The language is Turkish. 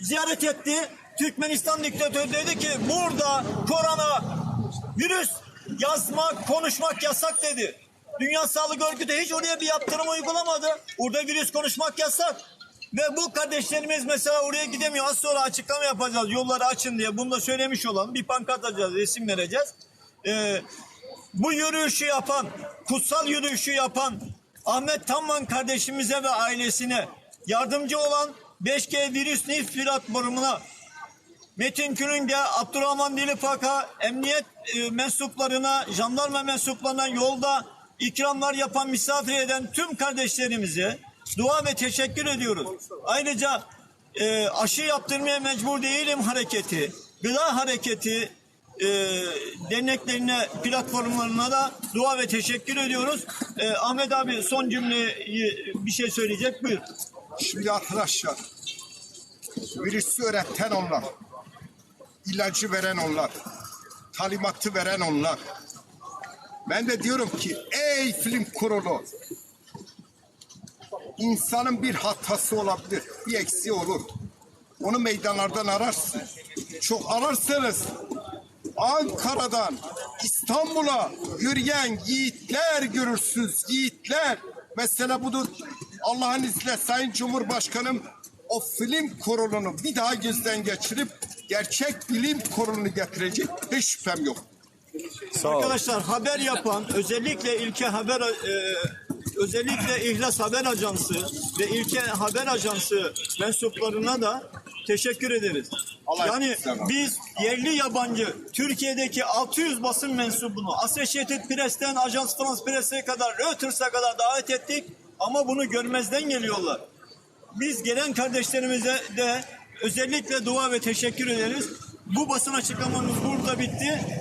ziyaret etti. Türkmenistan diktatörü dedi ki burada korona virüs yazmak, konuşmak yasak dedi. Dünya Sağlık Örgütü hiç oraya bir yaptırım uygulamadı. Orada virüs konuşmak yasak. Ve bu kardeşlerimiz mesela oraya gidemiyor. Az sonra açıklama yapacağız. Yolları açın diye. Bunu da söylemiş olalım. Bir pankart atacağız, resim vereceğiz. Ee, bu yürüyüşü yapan, kutsal yürüyüşü yapan Ahmet Tamman kardeşimize ve ailesine yardımcı olan 5G virüs nif platformuna Metin Külünge, Abdurrahman Dilipak'a, emniyet e, mensuplarına, jandarma mensuplarına yolda ikramlar yapan, misafir eden tüm kardeşlerimize dua ve teşekkür ediyoruz. Ayrıca e, aşı yaptırmaya mecbur değilim hareketi, gıda hareketi e, derneklerine, platformlarına da dua ve teşekkür ediyoruz. E, Ahmet abi son cümleyi bir şey söyleyecek. Buyur. Şimdi arkadaşlar virüsü öğreten onlar. ilacı veren onlar. Talimatı veren onlar. Ben de diyorum ki ey film kurulu insanın bir hatası olabilir. Bir eksiği olur. Onu meydanlardan ararsın. Çok ararsanız Ankara'dan İstanbul'a yürüyen yiğitler görürsünüz. Yiğitler. Mesela budur. Allah'ın izniyle Sayın Cumhurbaşkanım o film kurulunu bir daha gözden geçirip gerçek bilim kurulunu getirecek hiç şüphem yok. Arkadaşlar haber yapan özellikle ilke haber e, özellikle İhlas Haber Ajansı ve ilke haber ajansı mensuplarına da teşekkür ederiz. Allah yani biz yerli yabancı Türkiye'deki 600 basın mensubunu Associated Press'ten Ajans France Press'e kadar Reuters'a kadar davet ettik ama bunu görmezden geliyorlar. Biz gelen kardeşlerimize de özellikle dua ve teşekkür ederiz. Bu basın açıklamamız burada bitti.